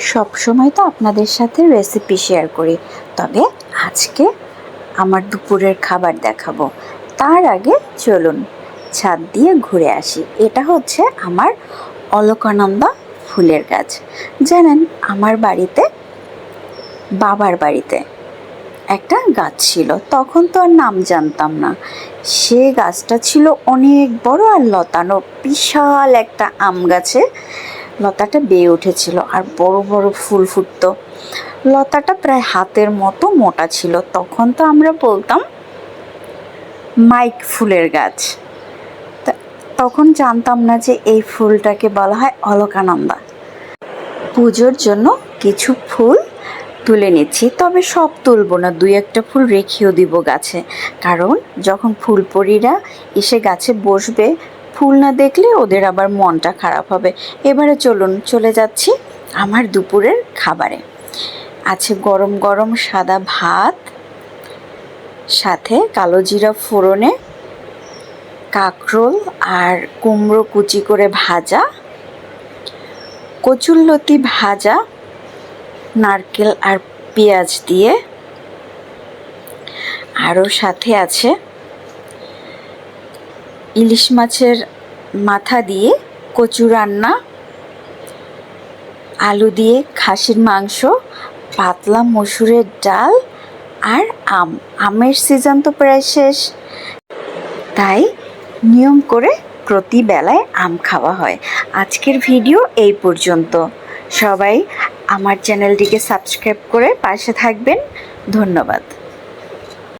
সব সময় তো আপনাদের সাথে রেসিপি শেয়ার করি। তবে আজকে আমার দুপুরের খাবার দেখাবো। তার আগে চলুন ছাদ দিয়ে ঘুরে আসি। এটা হচ্ছে আমার অলকানন্দা ফুলের গাছ। জানেন, আমার বাড়িতে, বাবার বাড়িতে একটা গাছ ছিল। তখন তো আর নাম জানতাম না। সে গাছটা ছিল অনেক বড় আর লতানো বিশাল একটা আম গাছে। লতাটা বেয়ে উঠেছিল আর বড় বড় ফুল ফুটতো। লতাটা প্রায় হাতের মতো মোটা ছিল। তখন তো আমরা বলতাম, মাইক ফুলের গাছ। তখন জানতাম না যে এই ফুলটাকে বলা হয় অলকানন্দা। পুজোর জন্য কিছু ফুল তুলে নিচ্ছি, তবে সব তুলবো না। দুই একটা ফুল রেখেও দিব গাছে। কারণ যখন ফুলপরিরা এসে গাছে বসবে ফুল না দেখলে ওদের আবার মনটা খারাপ হবে। এবারে চলুন, চলে যাচ্ছি আমার দুপুরের খাবারে। আছে গরম গরম সাদা ভাত, সাথে কালো জিরা ফোড়নে কাঁকরোল আর কুমড়ো কুচি করে ভাজা, কচুরলতি ভাজা, নারকেল আর পেঁয়াজ দিয়ে, আরও সাথে আছে ইলিশ মাছের মাথা দিয়ে কচু রান্না, আলু দিয়ে খাসির মাংস, পাতলা মসুরের ডাল আর আম। আমের সিজন তো প্রায় শেষ। তাই নিয়ম করে প্রতি বেলায় আম খাওয়া হয়। আজকের ভিডিও এই পর্যন্ত। সবাই আমার চ্যানেলটিকে সাবস্ক্রাইব করে পাশে থাকবেন। ধন্যবাদ।